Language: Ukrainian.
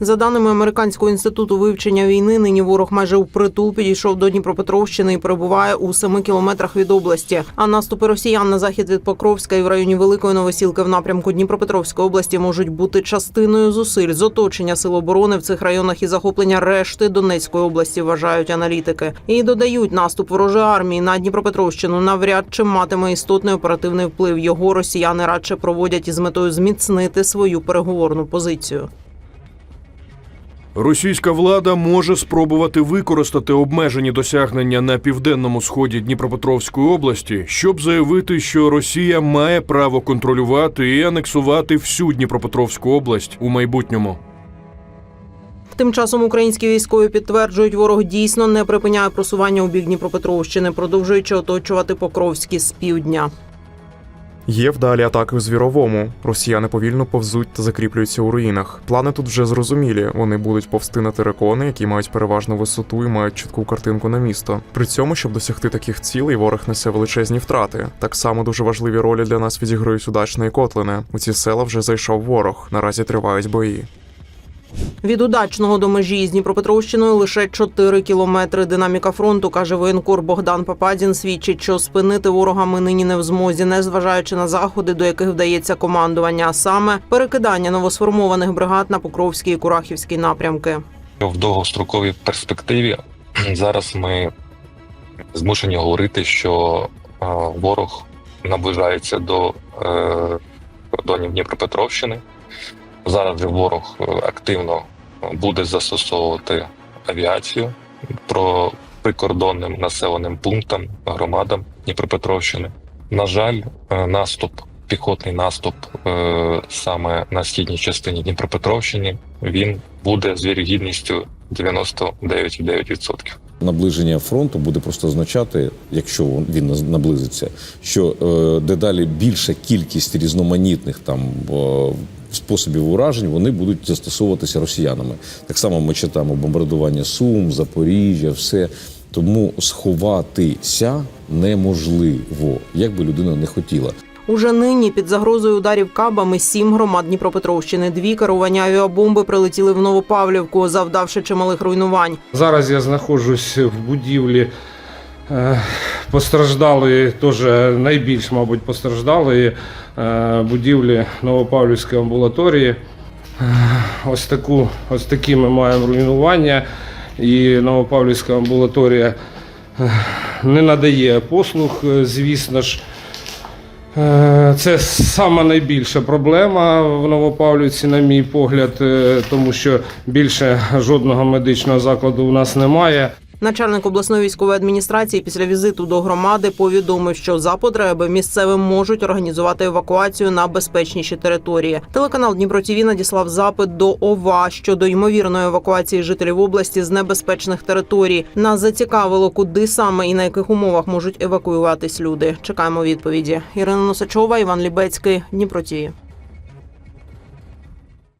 За даними американського інституту вивчення війни, нині ворог майже впритул підійшов до Дніпропетровщини і перебуває у семи кілометрах від області. А наступи росіян на захід від Покровська і в районі Великої Новосілки в напрямку Дніпропетровської області можуть бути частиною зусиль з оточення сил оборони в цих районах і захоплення решти Донецької області. Вважають аналітики. І додають наступ ворожої армії на Дніпропетровщину навряд чи матиме істотний оперативний вплив. Його росіяни радше проводять із метою зміцнити свою переговорну позицію. Російська влада може спробувати використати обмежені досягнення на південному сході Дніпропетровської області, щоб заявити, що Росія має право контролювати і анексувати всю Дніпропетровську область у майбутньому. Тим часом українські військові підтверджують, ворог дійсно не припиняє просування у бік Дніпропетровщини, продовжуючи оточувати Покровські з півдня. Є вдалі атаки у звіровому. Росіяни повільно повзуть та закріплюються у руїнах. Плани тут вже зрозумілі. Вони будуть повсти на терикони, які мають переважну висоту і мають чітку картинку на місто. При цьому, щоб досягти таких цілей, ворог несе величезні втрати. Так само дуже важливі ролі для нас відіграють удачної котлини. У ці села вже зайшов ворог. Наразі тривають бої. Від удачного до межі з Дніпропетровщиною лише 4 кілометри. Динаміка фронту каже воєнкор Богдан Пападін. Свідчить, що спинити ворога ми нині не в змозі, не зважаючи на заходи, до яких вдається командування, а саме перекидання новосформованих бригад на Покровський і Курахівський напрямки. в довгостроковій перспективі зараз ми змушені говорити, що е, ворог наближається до е, кордонів Дніпропетровщини. Зараз же ворог е, активно буде застосовувати авіацію про прикордонним населеним пунктам, громадам Дніпропетровщини. На жаль, е, наступ, піхотний наступ е, саме на східній частині Дніпропетровщини, він буде з вірогідністю 99,9%. Наближення фронту буде просто означати, якщо він наблизиться, що е, дедалі більша кількість різноманітних там е, способів уражень вони будуть застосовуватися росіянами. Так само ми читаємо бомбардування Сум, Запоріжжя, все. Тому сховатися неможливо, як би людина не хотіла. Уже нині під загрозою ударів кабами сім громад Дніпропетровщини. Дві керування авіабомби прилетіли в Новопавлівку, завдавши чималих руйнувань. Зараз я знаходжусь в будівлі. Постраждали теж найбільш, мабуть, постраждали е, будівлі Новопавлівської амбулаторії. Е, Ось таку, ось такі ми маємо руйнування. І Новопавлівська амбулаторія е, не надає послуг, звісно ж. Це сама найбільша проблема в Новопавлівці, на мій погляд, тому що більше жодного медичного закладу у нас немає. Начальник обласної військової адміністрації після візиту до громади повідомив, що за потреби місцевим можуть організувати евакуацію на безпечніші території. Телеканал Дніпро ТІВІ надіслав запит до ОВА щодо ймовірної евакуації жителів області з небезпечних територій. Нас зацікавило, куди саме і на яких умовах можуть евакуюватись люди. Чекаємо відповіді. Ірина Носачова, Іван Лібецький, Дніпро ТІВІ.